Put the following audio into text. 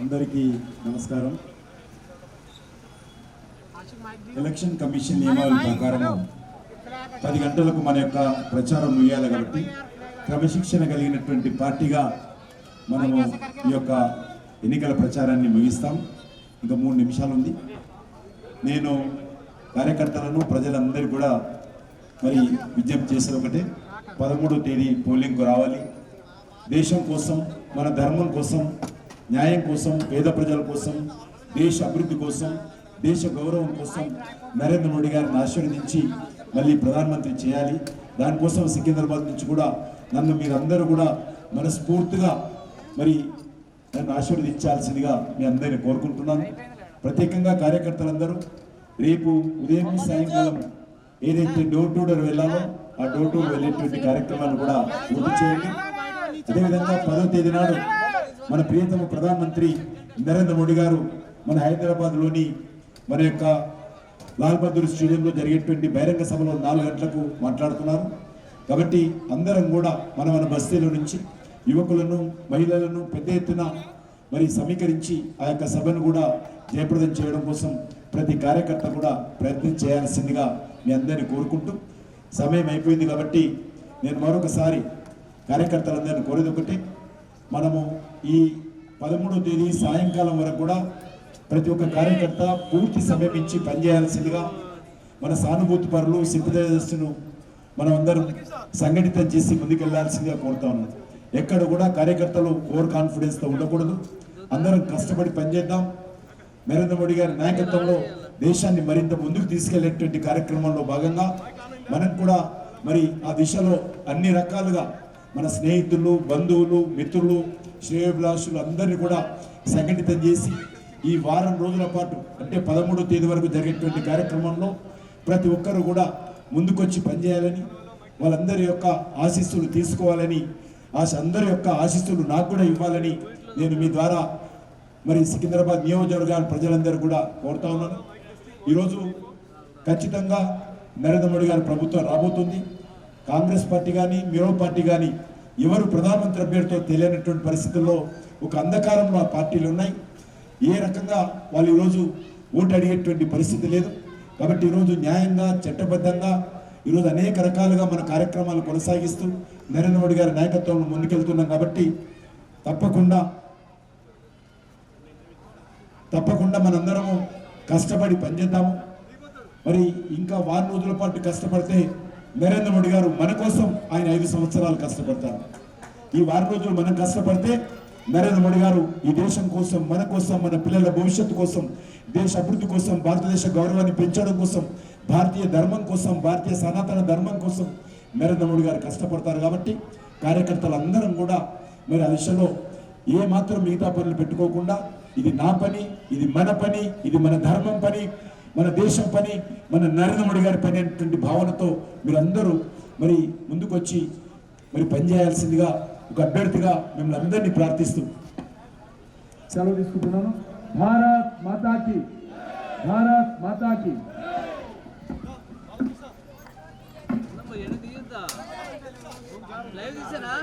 అందరికీ నమస్కారం. Election commission నియమాల ప్రకారం పది గంటలకు మన యొక్క ప్రచారం ముయ్యాలి కాబట్టి క్రమశిక్షణ కలిగినటువంటి పార్టీగా మనము ఈ యొక్క ఎన్నికల ప్రచారాన్ని ముగిస్తాం. ఇంకా మూడు నిమిషాలు ఉంది. నేను కార్యకర్తలను ప్రజలందరూ కూడా మరి విజ్ఞప్తి చేసేది ఒకటే. పదమూడో తేదీ పోలింగ్కు రావాలి. దేశం కోసం మన ధర్మం కోసం న్యాయం కోసం పేద ప్రజల కోసం దేశ అభివృద్ధి కోసం దేశ గౌరవం కోసం నరేంద్ర మోడీ గారిని ఆశీర్వదించి మళ్ళీ ప్రధానమంత్రి చేయాలి. దానికోసం సికింద్రాబాద్ నుంచి కూడా నన్ను మీరందరూ కూడా మనస్ఫూర్తిగా మరి నన్ను ఆశీర్వదించాల్సిందిగా మీ అందరిని కోరుకుంటున్నాను. ప్రత్యేకంగా కార్యకర్తలందరూ రేపు ఉదయం సాయంకాలం ఏదైతే డోర్ టు డోర్ వెళ్ళాలో ఆ డోర్ టు డోర్ వెళ్ళేటువంటి కార్యక్రమాలు కూడా పూర్తి చేయండి. అదేవిధంగా పదో తేదీ నాడు మన ప్రియతమ ప్రధానమంత్రి నరేంద్ర మోడీ గారు మన హైదరాబాద్లోని మన యొక్క లాల్ బహదూర్ స్టేడియంలో జరిగేటువంటి బహిరంగ సభలో నాలుగు గంటలకు మాట్లాడుతున్నారు. కాబట్టి అందరం కూడా మన మన బస్తీల నుంచి యువకులను మహిళలను పెద్ద ఎత్తున మరి సమీకరించి ఆ యొక్క సభను కూడా జయప్రదం చేయడం కోసం ప్రతి కార్యకర్త కూడా ప్రయత్నం చేయాల్సిందిగా మీ అందరినీ కోరుకుంటూ సమయం అయిపోయింది కాబట్టి నేను మరొకసారి కార్యకర్తలందరిని కోరేది ఒకటి మనము ఈ పదమూడో తేదీ సాయంకాలం వరకు కూడా ప్రతి ఒక్క కార్యకర్త పూర్తి సమయం ఇచ్చి పనిచేయాల్సిందిగా మన సానుభూతి పరులు సింపదర్శను మనం అందరం సంఘటితం చేసి ముందుకెళ్ళాల్సిందిగా కోరుతా ఉన్నాం. ఎక్కడ కూడా కార్యకర్తలు ఓవర్ కాన్ఫిడెన్స్తో ఉండకూడదు. అందరం కష్టపడి పనిచేద్దాం. నరేంద్ర మోడీ గారి నాయకత్వంలో దేశాన్ని మరింత ముందుకు తీసుకెళ్ళేటువంటి కార్యక్రమంలో భాగంగా మనం కూడా మరి ఆ దిశలో అన్ని రకాలుగా మన స్నేహితులు బంధువులు మిత్రులు శ్రేయోభిలాషులు అందరినీ కూడా సంఘటితం చేసి ఈ వారం రోజుల పాటు అంటే పదమూడో తేదీ వరకు జరిగేటువంటి కార్యక్రమంలో ప్రతి ఒక్కరు కూడా ముందుకొచ్చి పనిచేయాలని వాళ్ళందరి యొక్క ఆశీస్సులు తీసుకోవాలని ఆశ అందరి యొక్క ఆశీస్సులు నాకు కూడా ఇవ్వాలని నేను మీ ద్వారా మరి సికింద్రాబాద్ నియోజకవర్గాల ప్రజలందరూ కూడా కోరుతా ఉన్నాను. ఈరోజు ఖచ్చితంగా నరేంద్ర మోడీ గారి ప్రభుత్వం రాబోతుంది. కాంగ్రెస్ పార్టీ కానీ మిరో పార్టీ కానీ ఎవరు ప్రధానమంత్రి అభ్యర్థితో తెలియనటువంటి పరిస్థితుల్లో ఒక అంధకారంలో ఆ పార్టీలు ఉన్నాయి. ఏ రకంగా వాళ్ళు ఈరోజు ఓటు అడిగేటువంటి పరిస్థితి లేదు. కాబట్టి ఈరోజు న్యాయంగా చట్టబద్ధంగా ఈరోజు అనేక రకాలుగా మన కార్యక్రమాలు కొనసాగిస్తూ నరేంద్ర మోడీ గారి నాయకత్వంలో ముందుకెళ్తున్నాం కాబట్టి తప్పకుండా తప్పకుండా మనందరము కష్టపడి పనిచేద్దాము. మరి ఇంకా వారం రోజుల పాటు కష్టపడితే నరేంద్ర మోడీ గారు మన కోసం ఆయన ఐదు సంవత్సరాలు కష్టపడతారు. ఈ వారం రోజులు మనం కష్టపడితే నరేంద్ర మోడీ గారు ఈ దేశం కోసం మన కోసం మన పిల్లల భవిష్యత్తు కోసం దేశ అభివృద్ధి కోసం భారతదేశ గౌరవాన్ని పెంచడం కోసం భారతీయ ధర్మం కోసం భారతీయ సనాతన ధర్మం కోసం నరేంద్ర మోడీ గారు కష్టపడతారు కాబట్టి కార్యకర్తలు అందరం కూడా మరి ఆ దిశలో ఏ మాత్రం మిగతా పనులు పెట్టుకోకుండా ఇది నా పని ఇది మన పని ఇది మన ధర్మం పని మన దేశం పని మన నరేంద్ర మోడీ గారి పని అనేటువంటి భావనతో మీరందరూ మరి ముందుకొచ్చి మరి పనిచేయాల్సిందిగా ఒక అభ్యర్థిగా మిమ్మల్ని అందరినీ ప్రార్థిస్తూ సెలవు తీసుకుంటున్నాను. భారత్ మాతాకి భారత్ మాతాకి. లైవ్ తీసారా